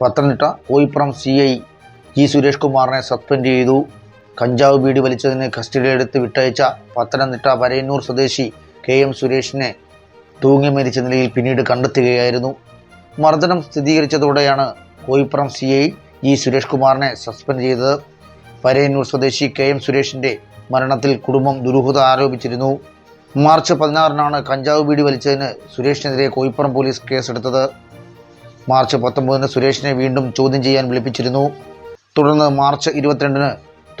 Pathanamthitta ഓയിപ്പുറം C I G Suresh കുമാറിനെ suspend ചെയ്തു. കഞ്ചാവ് ബീഡി വലിച്ചതിന് കസ്റ്റഡിയിലെടുത്ത് വിട്ടയച്ച പത്തനംതിട്ട വരയന്നൂർ സ്വദേശി കെ എം സുരേഷിനെ തൂങ്ങി മരിച്ച നിലയിൽ പിന്നീട് കണ്ടെത്തുകയായിരുന്നു. മർദ്ദനം സ്ഥിരീകരിച്ചതോടെയാണ് Koipuram C I G Suresh കുമാറിനെ സസ്പെൻഡ് ചെയ്തത്. പരയന്നൂർ സ്വദേശി കെ എം സുരേഷിന്റെ മരണത്തിൽ കുടുംബം ദുരൂഹത ആരോപിച്ചിരുന്നു. മാർച്ച് പതിനാറിനാണ് കഞ്ചാവ് ബീഡി വലിച്ചതിന് സുരേഷിനെതിരെ കോയിപ്പുറം പോലീസ് കേസെടുത്തത്. മാർച്ച് പത്തൊമ്പതിന് സുരേഷിനെ വീണ്ടും ചോദ്യം ചെയ്യാൻ വിളിപ്പിച്ചിരുന്നു. തുടർന്ന് മാർച്ച് ഇരുപത്തിരണ്ടിന്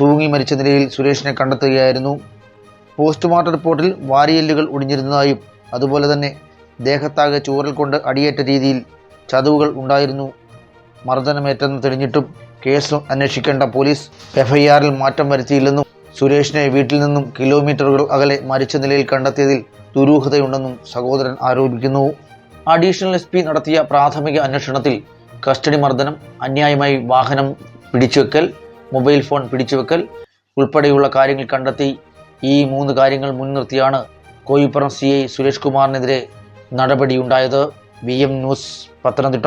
തൂങ്ങി മരിച്ച നിലയിൽ സുരേഷിനെ കണ്ടെത്തുകയായിരുന്നു. പോസ്റ്റ്മോർട്ടം റിപ്പോർട്ടിൽ വാരിയെല്ലുകൾ ഒടിഞ്ഞിരുന്നതായും അതുപോലെ തന്നെ ദേഹത്താകെ ചൂരൽ കൊണ്ട് അടിയേറ്റ രീതിയിൽ ചതവുകൾ ഉണ്ടായിരുന്നു. മർദ്ദനമേറ്റെന്ന് തെളിഞ്ഞിട്ടും കേസ് അന്വേഷിക്കേണ്ട പോലീസ് എഫ്ഐആറിൽ മാറ്റം വരുത്തിയില്ലെന്നും സുരേഷിനെ വീട്ടിൽ നിന്നും കിലോമീറ്ററുകൾ അകലെ മരിച്ച നിലയിൽ കണ്ടെത്തിയതിൽ ദുരൂഹതയുണ്ടെന്നും സഹോദരൻ ആരോപിക്കുന്നു. അഡീഷണൽ എസ് പി നടത്തിയ പ്രാഥമിക അന്വേഷണത്തിൽ കസ്റ്റഡി മർദ്ദനം അന്യായമായി വാഹനം പിടിച്ചുവെക്കൽ മൊബൈൽ ഫോൺ പിടിച്ചുവെക്കൽ ഉൾപ്പെടെയുള്ള കാര്യങ്ങൾ കണ്ടെത്തി ഈ മൂന്ന് കാര്യങ്ങൾ മുൻനിർത്തിയാണ് കോയിപ്പുറം സി ഐ സുരേഷ് കുമാറിനെതിരെ നടപടിയുണ്ടായത് V M news Pathanamthitta.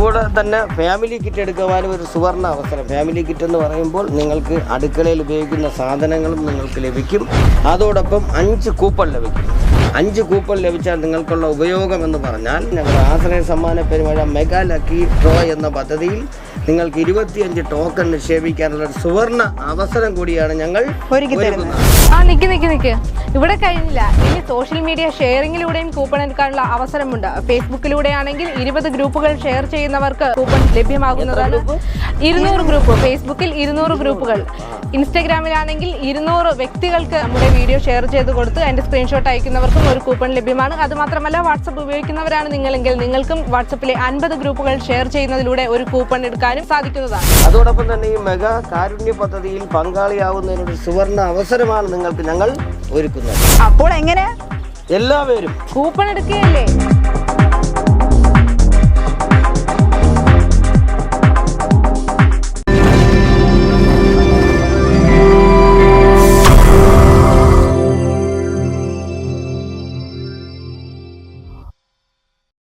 തന്നെ ഫാമിലി കിറ്റ് എടുക്കുവാനും ഒരു സുവർണ അവസരം. ഫാമിലി കിറ്റ് എന്ന് പറയുമ്പോൾ നിങ്ങൾക്ക് അടുക്കളയിൽ ഉപയോഗിക്കുന്ന സാധനങ്ങളും നിങ്ങൾക്ക് ലഭിക്കും. അതോടൊപ്പം അഞ്ച് കൂപ്പൺ ലഭിക്കും. അഞ്ച് കൂപ്പൺ ലഭിച്ചാൽ നിങ്ങൾക്കുള്ള ഉപയോഗം എന്ന് പറഞ്ഞാൽ ഞങ്ങൾ ആശ്രയ സമ്മാന പെരുമഴ മെഗാ ലക്കി ഡ്രോ എന്ന പദ്ധതിയിൽ നിങ്ങൾക്ക് ഇരുപത്തിയഞ്ച് ടോക്കൺ നിക്ഷേപിക്കാനുള്ള ഒരു സുവർണ അവസരം കൂടിയാണ് ഞങ്ങൾ ഒരുക്കി തരുന്നത്. ആ നിക്ക് നിക്ക് നിക്ക്. ഇവിടെ കഴിഞ്ഞില്ല. ഇനി സോഷ്യൽ മീഡിയ ഷെയറിംഗിലൂടെയും കൂപ്പൺ എടുക്കാനുള്ള അവസരമുണ്ട്. ഫേസ്ബുക്കിലൂടെ ആണെങ്കിൽ ഇരുപത് ഗ്രൂപ്പുകൾ ഷെയർ ചെയ്യുന്നവർക്ക് കൂപ്പൺ ലഭ്യമാകുന്നതാണ്. ഇരുന്നൂറ് ഗ്രൂപ്പ്. ഫേസ്ബുക്കിൽ ഇരുന്നൂറ് ഗ്രൂപ്പുകൾ. ഇൻസ്റ്റഗ്രാമിലാണെങ്കിൽ ഇരുന്നൂറ് വ്യക്തികൾക്ക് നമ്മുടെ വീഡിയോ ഷെയർ ചെയ്ത് കൊടുത്ത് അതിന്റെ സ്ക്രീൻഷോട്ട് അയക്കുന്നവർക്കും ഒരു കൂപ്പൺ ലഭ്യമാണ്. അതുമാത്രമല്ല വാട്സപ്പ് ഉപയോഗിക്കുന്നവരാണ് നിങ്ങളെങ്കിൽ നിങ്ങൾക്കും വാട്സപ്പിലെ അൻപത് ഗ്രൂപ്പുകൾ ഷെയർ ചെയ്യുന്നതിലൂടെ ഒരു കൂപ്പൺ എടുക്കാനും സാധിക്കുന്നതാണ്. അതോടൊപ്പം തന്നെ ഈ മെഗാ കാരുണ്യ പദ്ധതിയിൽ പങ്കാളിയാവുന്നതിനൊരു സുവർണ അവസരമാണ് നിങ്ങൾക്ക് ഞങ്ങൾ ഒരുക്കുന്നത്. അപ്പോൾ എങ്ങനെ? എല്ലാവരും കൂപ്പൺ എടുക്കുകയല്ലേ?